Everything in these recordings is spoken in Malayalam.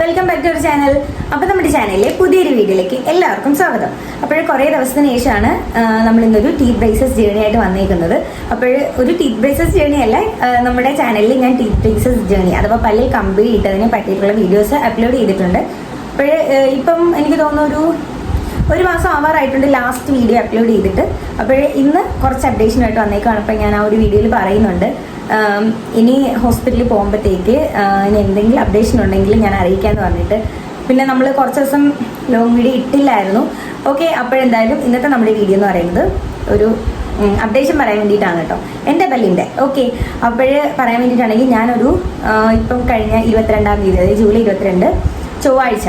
Welcome back to our channel അപ്പോൾ നമ്മുടെ ചാനലിലെ പുതിയൊരു വീഡിയോയിലേക്ക് എല്ലാവർക്കും സ്വാഗതം. അപ്പോൾ കുറേ ദിവസത്തിന് ശേഷമാണ് നമ്മൾ ഇന്നൊരു ടീത്ത് ബ്രേസസ് ജേണി ആയിട്ട് വന്നേക്കുന്നത്. അപ്പോൾ ഒരു ടീത്ത് ബ്രേസസ് ജേണി അല്ല നമ്മുടെ ചാനലിൽ ഞാൻ ടീത്ത് ബ്രേസസ് ജേണി അഥവാ പല്ലിൽ കമ്പി ഇട്ടതിനെ പറ്റിയിട്ടുള്ള വീഡിയോസ് അപ്ലോഡ് ചെയ്തിട്ടുണ്ട്. അപ്പോൾ ഇപ്പം എനിക്ക് തോന്നുന്നു ഒരു ഒരു മാസം ആവാറായിട്ടുണ്ട് ലാസ്റ്റ് വീഡിയോ അപ്ലോഡ് ചെയ്തിട്ട്. അപ്പോൾ ഇന്ന് കുറച്ച് അപ്ഡേഷനായിട്ട് വന്നേക്കാണ്. അപ്പോൾ ഞാൻ ആ ഒരു വീഡിയോയിൽ പറയുന്നുണ്ട്. ഇനി ഹോസ്പിറ്റലിൽ പോകുമ്പോഴത്തേക്ക് ഇനി എന്തെങ്കിലും അപ്ഡേഷൻ ഉണ്ടെങ്കിൽ ഞാൻ അറിയിക്കാമെന്ന് പറഞ്ഞിട്ട്. പിന്നെ നമ്മൾ കുറച്ച് ദിവസം ലോങ് വീഡിയോ ഇട്ടില്ലായിരുന്നു. ഓക്കെ അപ്പോഴെന്തായാലും ഇന്നത്തെ നമ്മുടെ വീഡിയോ എന്ന് പറയുന്നത് ഒരു അപ്ഡേഷൻ പറയാൻ വേണ്ടിയിട്ടാണ് കേട്ടോ. എന്റെ പല്ലിന്റെ. ഓക്കെ അപ്പോഴ് പറയാൻ വേണ്ടിയിട്ടാണെങ്കിൽ ഞാനൊരു ഇപ്പം കഴിഞ്ഞ ഇരുപത്തിരണ്ടാം തീയതി അതായത് ജൂലൈ ഇരുപത്തിരണ്ട് ചൊവ്വാഴ്ച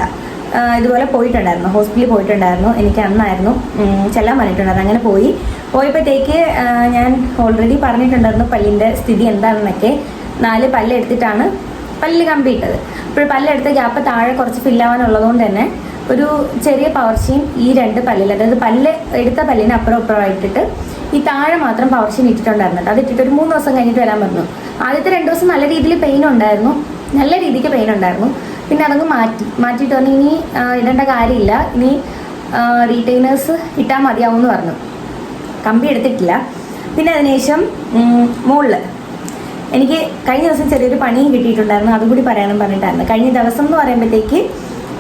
ഇതുപോലെ പോയിട്ടുണ്ടായിരുന്നു. ഹോസ്പിറ്റലിൽ പോയിട്ടുണ്ടായിരുന്നു. എനിക്ക് അന്നായിരുന്നു. ചെല്ലാൻ പറഞ്ഞിട്ടുണ്ടായിരുന്നു. അങ്ങനെ പോയി. പോയപ്പോഴത്തേക്ക് ഞാൻ ഓൾറെഡി പറഞ്ഞിട്ടുണ്ടായിരുന്നു പല്ലിന്റെ സ്ഥിതി എന്താണെന്നൊക്കെ. നാല് പല്ലെടുത്തിട്ടാണ് പല്ല് കമ്പിയിട്ടത്. അപ്പോൾ പല്ലെടുത്ത ഗ്യാപ്പ് താഴെ കുറച്ച് ഫില്ലാവാനുള്ളതുകൊണ്ട് തന്നെ ഒരു ചെറിയ പവർച്ചയും ഈ രണ്ട് പല്ലിൽ അതായത് പല്ല് എടുത്ത പല്ലിന് അപ്പുറം അപ്പുറമായിട്ടിട്ട് ഈ താഴെ മാത്രം പവർച്ചയും ഇട്ടിട്ടുണ്ടായിരുന്നു. അത് ഇട്ടിട്ട് ഒരു മൂന്ന് ദിവസം കഴിഞ്ഞിട്ട് വരാൻ പറഞ്ഞു. ആദ്യത്തെ രണ്ട് ദിവസം നല്ല രീതിയിൽ പെയിൻ ഉണ്ടായിരുന്നു. നല്ല രീതിക്ക് പെയിൻ ഉണ്ടായിരുന്നു. പിന്നെ അതങ്ങ് മാറ്റി മാറ്റിയിട്ട് പറഞ്ഞു ഇനി ഇടേണ്ട കാര്യമില്ല. ഇനി റീറ്റെയിനേഴ്സ് ഇട്ടാൽ മതിയാവും എന്ന് പറഞ്ഞു. കമ്പി എടുത്തിട്ടില്ല. പിന്നെ അതിനുശേഷം മുകളിൽ എനിക്ക് കഴിഞ്ഞ ദിവസം ചെറിയൊരു പണിയും കിട്ടിയിട്ടുണ്ടായിരുന്നു. അതും കൂടി പറയാനും പറഞ്ഞിട്ടായിരുന്നു. കഴിഞ്ഞ ദിവസം എന്ന് പറയുമ്പോഴത്തേക്ക്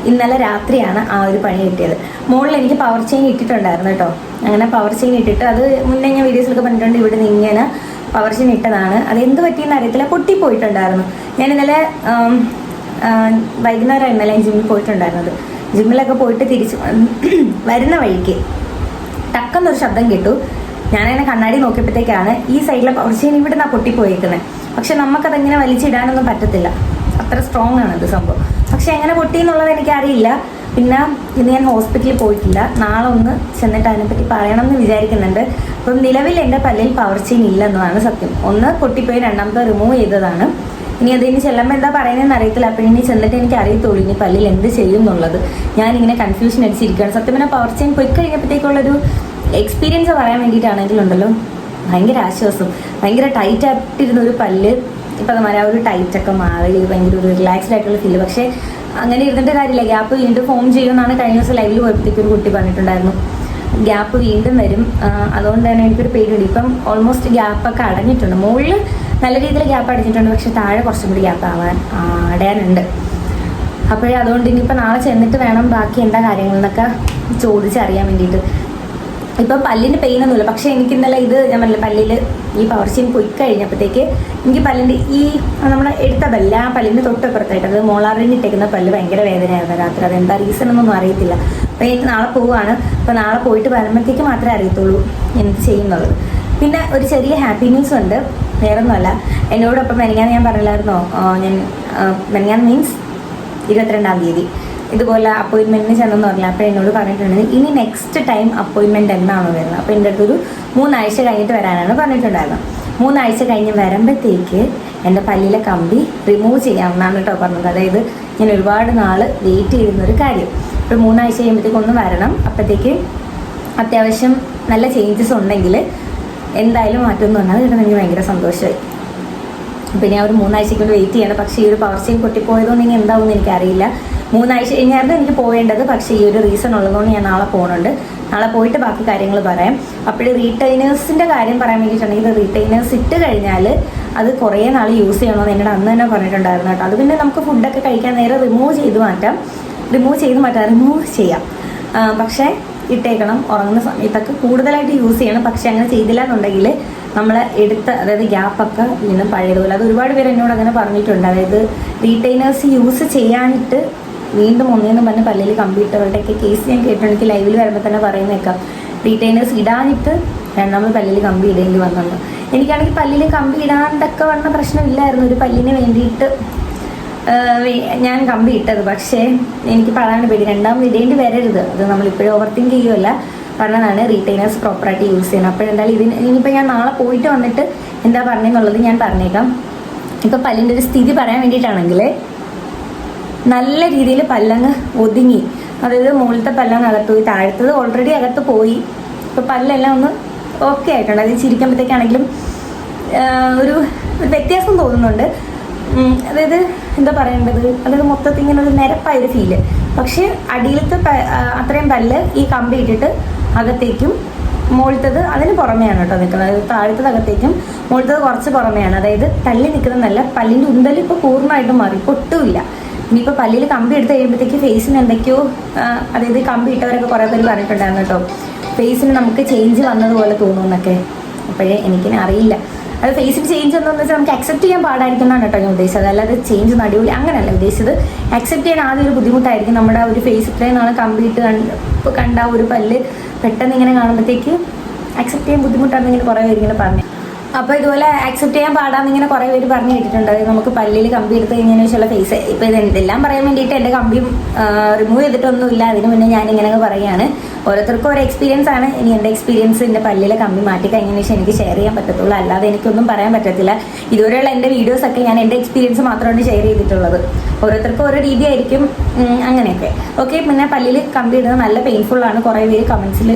ഇന്നലെ രാത്രിയാണ് ആ ഒരു പണി കിട്ടിയത്. മുകളിൽ എനിക്ക് പവർ ചെയിൻ ഇട്ടിട്ടുണ്ടായിരുന്നു കേട്ടോ. അങ്ങനെ പവർ ചെയിൻ ഇട്ടിട്ട് അത് മുന്നേ ഞാൻ വീഡിയോസിലൊക്കെ പറഞ്ഞിട്ടുണ്ട്. ഇവിടെ നിന്ന് ഇങ്ങനെ പവർ ചെയിൻ ഇട്ടതാണ്. അത് എന്ത് പറ്റിയെന്ന് അറിയത്തില്ല. പൊട്ടിപ്പോയിട്ടുണ്ടായിരുന്നു. ഞാൻ ഇന്നലെ വൈകുന്നേരം ഇന്നലെ ജിമ്മിൽ പോയിട്ടുണ്ടായിരുന്നത്. ജിമ്മിലൊക്കെ പോയിട്ട് തിരിച്ച് വരുന്ന വഴിക്ക് ടക്കെന്നൊരു ശബ്ദം കേട്ടു. ഞാനങ്ങനെ കണ്ണാടി നോക്കിയപ്പോഴത്തേക്കാണ് ഈ സൈഡിലെ പവർ ചെയിൻ ഇവിടെ നിന്നാണ് പൊട്ടിപ്പോയേക്കുന്നത് പക്ഷെ നമുക്കതെങ്ങനെ വലിച്ചിടാനൊന്നും പറ്റത്തില്ല. അത്ര സ്ട്രോങ് ആണ് ഇത് സംഭവം. പക്ഷെ എങ്ങനെ പൊട്ടി എന്നുള്ളത് എനിക്കറിയില്ല. പിന്നെ ഇന്ന് ഞാൻ ഹോസ്പിറ്റലിൽ പോയിട്ടില്ല. നാളെ ഒന്ന് ചെന്നിട്ട് അതിനെപ്പറ്റി പറയണം എന്ന് വിചാരിക്കുന്നുണ്ട്. അപ്പം നിലവിൽ എന്റെ പല്ലിൽ പവർ ഇല്ല ഇല്ലെന്നതാണ് സത്യം. ഒന്ന് പൊട്ടിപ്പോയി രണ്ടാമത്തെ റിമൂവ് ചെയ്തതാണ്. ഇനി അത് ഇനി ചെല്ലുമ്പോൾ എന്താ പറയുന്നതെന്ന് അറിയത്തില്ല. അപ്പോൾ ഇനി ചെന്നിട്ട് എനിക്ക് അറിയത്തുള്ളൂ. ഇനി പല്ലിൽ എന്ത് ചെയ്യും എന്നുള്ളത്. ഞാനിങ്ങനെ കൺഫ്യൂഷൻ അടിച്ചിരിക്കുകയാണ്. സത്യം പറഞ്ഞാൽ പവർ ചെയിൻ പോയി കഴിഞ്ഞപ്പോഴത്തേക്കുള്ളൊരു എക്സ്പീരിയൻസ് പറയാൻ വേണ്ടിയിട്ടാണെങ്കിലുണ്ടല്ലോ ഭയങ്കര ആശ്വാസം. ഭയങ്കര ടൈറ്റ് ആയിട്ടിരുന്ന ഒരു പല്ല്. ഇപ്പം അതുമാതിരി ആ ഒരു ടൈറ്റ് ഒക്കെ മാറി. ഭയങ്കര ഒരു റിലാക്സ്ഡ് ആയിട്ടുള്ള ഫീൽ പക്ഷേ അങ്ങനെ ഇരുന്നിട്ട് കാര്യമില്ല. ഗ്യാപ്പ് വീണ്ടും ഫോം ചെയ്യുമെന്നാണ് കഴിഞ്ഞ ദിവസം ലൈവിൽ പോയപ്പോഴത്തേക്ക് ഒരു കുട്ടി പറഞ്ഞിട്ടുണ്ടായിരുന്നു. ഗ്യാപ്പ് വീണ്ടും വരും. അതുകൊണ്ട് തന്നെ എനിക്കൊരു പേടിയുണ്ട്. ഇപ്പം ഓൾമോസ്റ്റ് ഗ്യാപ്പൊക്കെ അടഞ്ഞിട്ടുണ്ട്. മുകളിൽ നല്ല രീതിയിൽ ഗ്യാപ്പ് അടിച്ചിട്ടുണ്ട്. പക്ഷെ താഴെ കുറച്ചും കൂടി ഗ്യാപ്പ് ആവാൻ അടയാനുണ്ട്. അപ്പോഴേ അതുകൊണ്ട് ഇനിയിപ്പോൾ നാളെ ചെന്നിട്ട് വേണം ബാക്കി എന്താ കാര്യങ്ങളെന്നൊക്കെ ചോദിച്ചറിയാൻ വേണ്ടിയിട്ട്. ഇപ്പം പല്ലിന് പെയിൻ ഒന്നുമില്ല. പക്ഷേ എനിക്ക് ഇന്നലെ ഇത് ഞാൻ പറഞ്ഞില്ല പല്ലിൽ ഈ പവർ ചെയിൻ പോയി കഴിഞ്ഞപ്പോഴത്തേക്ക് എനിക്ക് പല്ലിന്റെ ഈ നമ്മുടെ എടുത്ത പല്ല് ആ പല്ലിന്റെ തൊട്ടപ്പുറത്തായിട്ട് അത് മോളാറിന് ഇട്ടേക്കുന്ന പല്ല് ഭയങ്കര വേദനയായിരുന്നു രാത്രി. അത് എന്താ റീസൺ എന്നൊന്നും അറിയത്തില്ല. അപ്പോൾ എനിക്ക് നാളെ പോവാണ്. അപ്പോൾ നാളെ പോയിട്ട് വരുമ്പോഴത്തേക്ക് മാത്രമേ അറിയത്തുള്ളൂ എന്ത് ചെയ്യുന്നത്. പിന്നെ ഒരു ചെറിയ ഹാപ്പി ന്യൂസ് ഉണ്ട്. വേറൊന്നുമല്ല എന്നോടൊപ്പം മെനങ്ങാന്ന് ഞാൻ പറഞ്ഞില്ലായിരുന്നോ? ഞാൻ മെനങ്ങാന്ന് മീൻസ് ഇരുപത്തിരണ്ടാം തീയതി. ഇതുപോലെ അപ്പോയിൻമെന്റിന് ചെന്നെന്ന് പറഞ്ഞില്ല. അപ്പോൾ എന്നോട് പറഞ്ഞിട്ടുണ്ട് ഇനി നെക്സ്റ്റ് ടൈം അപ്പോയിൻമെന്റ് എന്നാണോ വരുന്നത്? അപ്പോൾ എന്റെ അടുത്തൊരു മൂന്നാഴ്ച കഴിഞ്ഞിട്ട് വരാനാണ് പറഞ്ഞിട്ടുണ്ടായിരുന്നത്. മൂന്നാഴ്ച കഴിഞ്ഞ് വരുമ്പോഴത്തേക്ക് എന്റെ പല്ലിലെ കമ്പി റിമൂവ് ചെയ്യാമെന്നാണ് കേട്ടോ പറഞ്ഞത്. അതായത് ഞാൻ ഒരുപാട് നാൾ വെയിറ്റ് ചെയ്യുന്നൊരു കാര്യം. അപ്പോൾ മൂന്നാഴ്ച കഴിയുമ്പോഴത്തേക്കൊന്ന് വരണം. അപ്പോഴത്തേക്ക് അത്യാവശ്യം നല്ല ചേഞ്ചസ് ഉണ്ടെങ്കിൽ എന്തായാലും മാറ്റമൊന്നും വന്നാൽ അത് എനിക്ക് ഭയങ്കര സന്തോഷമായി. പിന്നെ ഒരു മൂന്നാഴ്ചയ്ക്ക് കൊണ്ട് വെയിറ്റ് ചെയ്യണം. പക്ഷേ ഈ ഒരു പവർ ചെയിൻ പൊട്ടിപ്പോയതുകൊണ്ട് ഇനി എന്താവുമെന്ന് എനിക്കറിയില്ല. മൂന്നാഴ്ച കഴിഞ്ഞായിരുന്നു എനിക്ക് പോവേണ്ടത്. പക്ഷേ ഈ ഒരു റീസൺ ഉള്ളതുകൊണ്ട് ഞാൻ നാളെ പോകുന്നുണ്ട് നാളെ പോയിട്ട് ബാക്കി കാര്യങ്ങൾ പറയാം. അപ്പോൾ റീറ്റൈനേഴ്സിന്റെ കാര്യം പറയാൻ വേണ്ടിയിട്ടുണ്ടെങ്കിൽ ഇത് റീറ്റൈനേഴ്സ് ഇട്ട് കഴിഞ്ഞാൽ അത് കുറേ നാൾ യൂസ് ചെയ്യണമെന്ന് എന്നോട് അന്ന് തന്നെ പറഞ്ഞിട്ടുണ്ടായിരുന്നു കേട്ടോ. അത് പിന്നെ നമുക്ക് ഫുഡൊക്കെ കഴിക്കാൻ നേരെ റിമൂവ് ചെയ്ത് മാറ്റാം. റിമൂവ് ചെയ്ത് മാറ്റാം. റിമൂവ് ചെയ്യാം. പക്ഷേ ഇട്ടേക്കണം ഉറങ്ങുന്ന സമയത്തൊക്കെ കൂടുതലായിട്ട് യൂസ് ചെയ്യണം. പക്ഷെ അങ്ങനെ ചെയ്തില്ല എന്നുണ്ടെങ്കിൽ നമ്മൾ എടുത്ത അതായത് ഗ്യാപ്പൊക്കെ വീണ്ടും പഴയതുപോലെ. അത് ഒരുപാട് പേര് എന്നോട് അങ്ങനെ പറഞ്ഞിട്ടുണ്ട്. അതായത് റീറ്റൈനേഴ്സ് യൂസ് ചെയ്യാനിട്ട് വീണ്ടും ഒന്നേന്ന് പറഞ്ഞ് പല്ലിൽ കമ്പ്യൂട്ടറുടെയൊക്കെ കേസ് ഞാൻ കേട്ടിട്ടുണ്ട് എനിക്ക് ലൈവിൽ വരുമ്പോൾ തന്നെ പറയുന്നേക്കാം. റീറ്റൈനേഴ്സ് ഇടാനിട്ട് രണ്ടാമത് പല്ലിൽ കമ്പി ഇടേണ്ടി വന്നുണ്ട് എനിക്കാണെങ്കിൽ പല്ലിൽ കമ്പി ഇടാണ്ടൊക്കെ വന്ന പ്രശ്നമില്ലായിരുന്നു ഒരു പല്ലിന് വേണ്ടിയിട്ട് ഞാൻ കമ്പി ഇട്ടത്. പക്ഷേ എനിക്ക് പറയാൻ പേടി. രണ്ടാമത് ഇടേണ്ടി വരരുത്. അത് നമ്മളിപ്പോഴും ഓവർ തിങ്ക് ചെയ്യുമല്ല പറഞ്ഞതാണ് റീറ്റെയിനേഴ്സ് പ്രോപ്പറായിട്ട് യൂസ് ചെയ്യണം അപ്പോൾ എന്തായാലും ഇതിന് ഇനിയിപ്പോൾ ഞാൻ നാളെ പോയിട്ട് വന്നിട്ട് എന്താ പറഞ്ഞെന്നുള്ളത് ഞാൻ പറഞ്ഞേക്കാം. ഇപ്പോൾ പല്ലിന്റെ ഒരു സ്ഥിതി പറയാൻ വേണ്ടിയിട്ടാണെങ്കിൽ നല്ല രീതിയിൽ പല്ലങ്ങ് ഒതുങ്ങി. അതായത് മുകളിലത്തെ പല്ലങ്ങ് അകത്ത് പോയി താഴത്തത് ഓൾറെഡി അകത്ത് പോയി. ഇപ്പോൾ പല്ലെല്ലാം ഒന്ന് ഓക്കെ ആയിട്ടുണ്ട്. അത് ചിരിക്കുമ്പോഴത്തേക്കാണെങ്കിലും ഒരു വ്യത്യാസം തോന്നുന്നുണ്ട്. അതായത് എന്താ പറയേണ്ടത്? അതായത് മൊത്തത്തിൽ ഇങ്ങനെ ഒരു നിരപ്പായൊരു ഫീൽ പക്ഷേ അടിയിലത്തെ അത്രയും പല്ല് ഈ കമ്പി ഇട്ടിട്ട് അകത്തേക്കും മുകളിലത്തത് അതിന് പുറമെയാണ് കേട്ടോ നിൽക്കുന്നത് താഴത്തത് അകത്തേക്കും മുകളിലത്തത് കുറച്ച് പുറമെയാണ്. അതായത് തള്ളി നിൽക്കുന്നതല്ല പല്ലിന്റെ ഉണ്ടൽ ഇപ്പോൾ പൂർണമായിട്ടും മാറി. പൊട്ടുമില്ല. ഇനിയിപ്പോൾ പല്ലിൽ കമ്പി എടുത്ത് കഴിയുമ്പോഴത്തേക്ക് ഫേസിന് എന്തൊക്കെയോ അതായത് കമ്പി ഇട്ടവരൊക്കെ കുറേ പേര് പറഞ്ഞിട്ടുണ്ടായിരുന്നു കേട്ടോ. ഫേസിന് നമുക്ക് ചേഞ്ച് വന്നതുപോലെ തോന്നുമെന്നൊക്കെ അപ്പോഴേ എനിക്കിനെ അറിയില്ല. അത് ഫേസിൽ ചേഞ്ച് എന്ന് വെച്ചാൽ നമുക്ക് അക്സെപ്റ്റ് ചെയ്യാൻ പാടായിരിക്കുന്നതാണ് കേട്ടോ ഞാൻ ഉദ്ദേശിച്ചത്. അല്ലാതെ ചേഞ്ച് നടുവിൽ അങ്ങനെയല്ല ഉദ്ദേശിച്ചത്. അക്സെപ്റ്റ് ചെയ്യാൻ ആദ്യം ഒരു ബുദ്ധിമുട്ടായിരിക്കും. നമ്മുടെ ഒരു ഫേസ് ഇത്രയും നാളെ കമ്പിയിട്ട് കണ്ട് കണ്ട ഒരു പല്ല് പെട്ടെന്ന് ഇങ്ങനെ കാണുമ്പോഴത്തേക്ക് അക്സെപ്റ്റ് ചെയ്യാൻ ബുദ്ധിമുട്ടാണെന്ന് ഇങ്ങനെ കുറേ പേര് ഇങ്ങനെ പറഞ്ഞു. അപ്പോൾ ഇതുപോലെ അക്സെപ്റ്റ് ചെയ്യാൻ പാടാന്ന് ഇങ്ങനെ കുറേ പേര് പറഞ്ഞു കേട്ടിട്ടുണ്ട്. നമുക്ക് പല്ലിൽ കമ്പി എടുത്ത് കഴിഞ്ഞതിന് ശേഷമുള്ള ഫേസ് ഇപ്പോൾ ഇത് എന്തെല്ലാം പറയാൻ വേണ്ടിയിട്ട് എന്റെ കമ്പിയും റിമൂവ് ചെയ്തിട്ടൊന്നുമില്ല. അതിന് മുന്നേ ഞാൻ ഇങ്ങനെ പറയുകയാണ്. ഓരോരുത്തർക്കും ഓരോ എക്സ്പീരിയൻസ് ആണ്. ഇനി എന്റെ എക്സ്പീരിയൻസ് എന്റെ പല്ലിലെ കമ്പി മാറ്റി കഴിഞ്ഞതിന് ശേഷം എനിക്ക് ഷെയർ ചെയ്യാൻ പറ്റത്തുള്ളൂ. അല്ലാതെ എനിക്കൊന്നും പറയാൻ പറ്റത്തില്ല. ഇതുവരെയുള്ള എന്റെ വീഡിയോസ് ഒക്കെ ഞാൻ എന്റെ എക്സ്പീരിയൻസ് മാത്രമാണ് ഷെയർ ചെയ്തിട്ടുള്ളത്. ഓരോരുത്തർക്കും ഓരോ രീതിയായിരിക്കും അങ്ങനെയൊക്കെ. ഓക്കെ പിന്നെ പല്ലിൽ കമ്പി ഇടുന്നത് നല്ല പെയിൻഫുൾ ആണ്. കുറേ പേര് കമൻസിൽ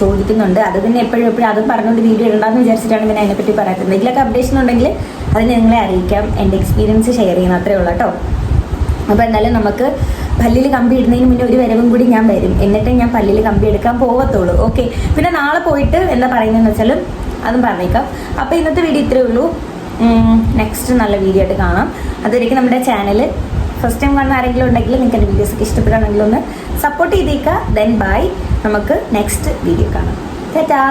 ചോദിക്കുന്നുണ്ട്. അത് പിന്നെ എപ്പോഴും എപ്പോഴും അതും പറഞ്ഞുകൊണ്ട് വീഡിയോ ഇടണ്ടെന്ന് വിചാരിച്ചിട്ടാണ് പിന്നെ അതിനെപ്പറ്റി പറയാത്തത്. എന്തെങ്കിലുമൊക്കെ അപ്ഡേഷൻ ഉണ്ടെങ്കിൽ അത് നിങ്ങളെ അറിയിക്കാം. എന്റെ എക്സ്പീരിയൻസ് ഷെയർ ചെയ്യുന്ന അത്രേ ഉള്ളൂ കേട്ടോ. അപ്പോൾ എന്തായാലും നമുക്ക് പല്ലിൽ കമ്പി ഇടുന്നതിന് മുന്നേ ഒരു വരവും കൂടി ഞാൻ വരും. എന്നിട്ടേ ഞാൻ പല്ലിൽ കമ്പി എടുക്കാൻ പോകത്തുള്ളൂ ഓക്കെ പിന്നെ നാളെ പോയിട്ട് എന്താ പറയുന്നതെന്ന് വെച്ചാലും അതും പറഞ്ഞേക്കാം. അപ്പോൾ ഇന്നത്തെ വീഡിയോ ഇത്രയേ ഉള്ളൂ. നെക്സ്റ്റ് നല്ല വീഡിയോ ആയിട്ട് കാണാം. അതുവരെയ്ക്ക് നമ്മുടെ ചാനൽ ഫസ്റ്റ് ടൈം കാണുന്ന ആരെങ്കിലും ഉണ്ടെങ്കിൽ നിങ്ങൾക്ക് എന്റെ വീഡിയോസ് ഒക്കെ ഇഷ്ടപ്പെടുകയാണെങ്കിൽ ഒന്ന് സപ്പോർട്ട് ചെയ്തേക്കുക. ദെൻ ബൈ നമുക്ക് നെക്സ്റ്റ് വീഡിയോ കാണാം. ടാറ്റാ